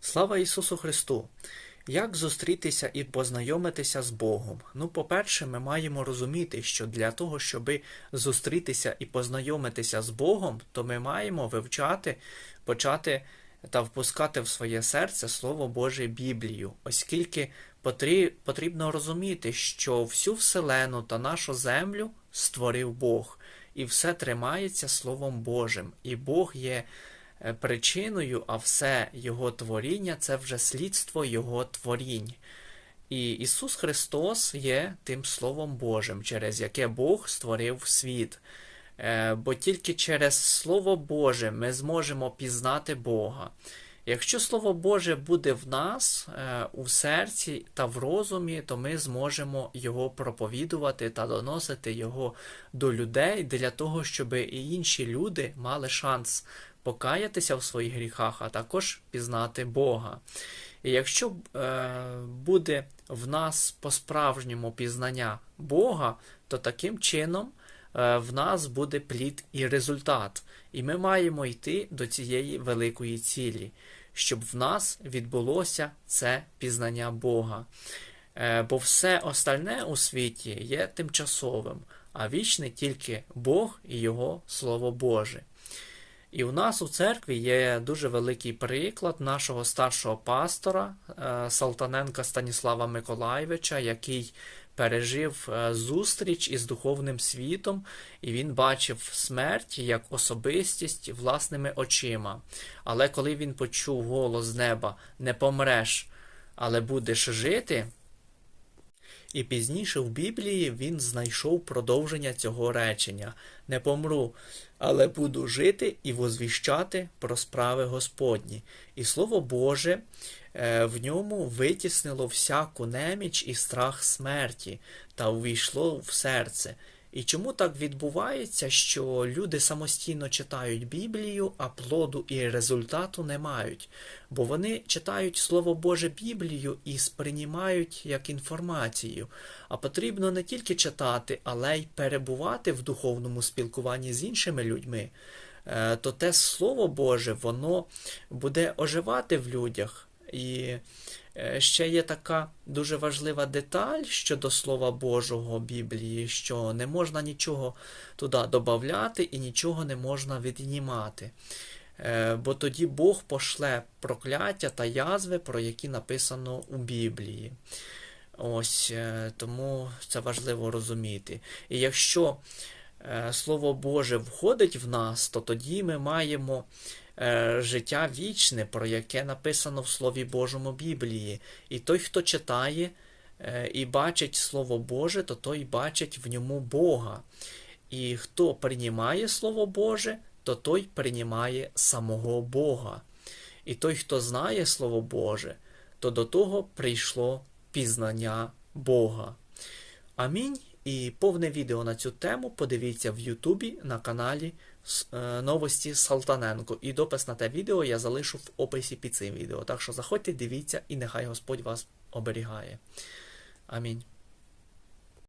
Слава Ісусу Христу! Як зустрітися і познайомитися з Богом? Ну, по-перше, ми маємо розуміти, що для того, щоб зустрітися і познайомитися з Богом, то ми маємо вивчати, почати та впускати в своє серце Слово Боже Біблію, оскільки потрібно розуміти, що всю Вселену та нашу землю створив Бог, і все тримається Словом Божим, і Бог є причиною, а все Його творіння це вже слідство Його творінь. І Ісус Христос є тим Словом Божим, через яке Бог створив світ. Е, Бо тільки через Слово Боже ми зможемо пізнати Бога. Якщо Слово Боже буде в нас е, у серці та в розумі, то ми зможемо його проповідувати та доносити його до людей для того, щоб і інші люди мали шанс покаятися в своїх гріхах, а також пізнати Бога. І якщо е, буде в нас по-справжньому пізнання Бога, то таким чином е, в нас буде плід і результат. І ми маємо йти до цієї великої цілі, щоб в нас відбулося це пізнання Бога. Е, бо все остальне у світі є тимчасовим, а вічне тільки Бог і Його Слово Боже. І у нас у церкві є дуже великий приклад нашого старшого пастора е, Салтаненка Станіслава Миколаєвича, який пережив е, зустріч із духовним світом, і він бачив смерть як особистість власними очима. Але коли він почув голос з неба не помреш, але будеш жити. І пізніше в Біблії він знайшов продовження цього речення: Не помру, але буду жити і возвіщати про справи Господні. І Слово Боже е, в ньому витіснило всяку неміч і страх смерті та увійшло в серце. І чому так відбувається, що люди самостійно читають Біблію, а плоду і результату не мають? Бо вони читають Слово Боже Біблію і сприймають як інформацію. А потрібно не тільки читати, але й перебувати в духовному спілкуванні з іншими людьми. Е, То те Слово Боже, воно буде оживати в людях. І е, ще є така дуже важлива деталь щодо Слова Божого Біблії, що не можна нічого туди додати і нічого не можна віднімати. Е, Бо тоді Бог пошле прокляття та язви, про які написано у Біблії. Ось е, тому це важливо розуміти. І якщо Слово Боже входить в нас, то тоді ми маємо е, життя вічне, про яке написано в Слові Божому Біблії. І той, хто читає е, і бачить Слово Боже, то той бачить в ньому Бога. І хто приймає Слово Боже, то той приймає самого Бога. І той, хто знає Слово Боже, то до того прийшло пізнання Бога. Амінь. І повне відео на цю тему подивіться в Ютубі на каналі е, Новості Салтаненко. І допис на те відео я залишу в описі під цим відео. Так що заходьте, дивіться, і нехай Господь вас оберігає. Амінь.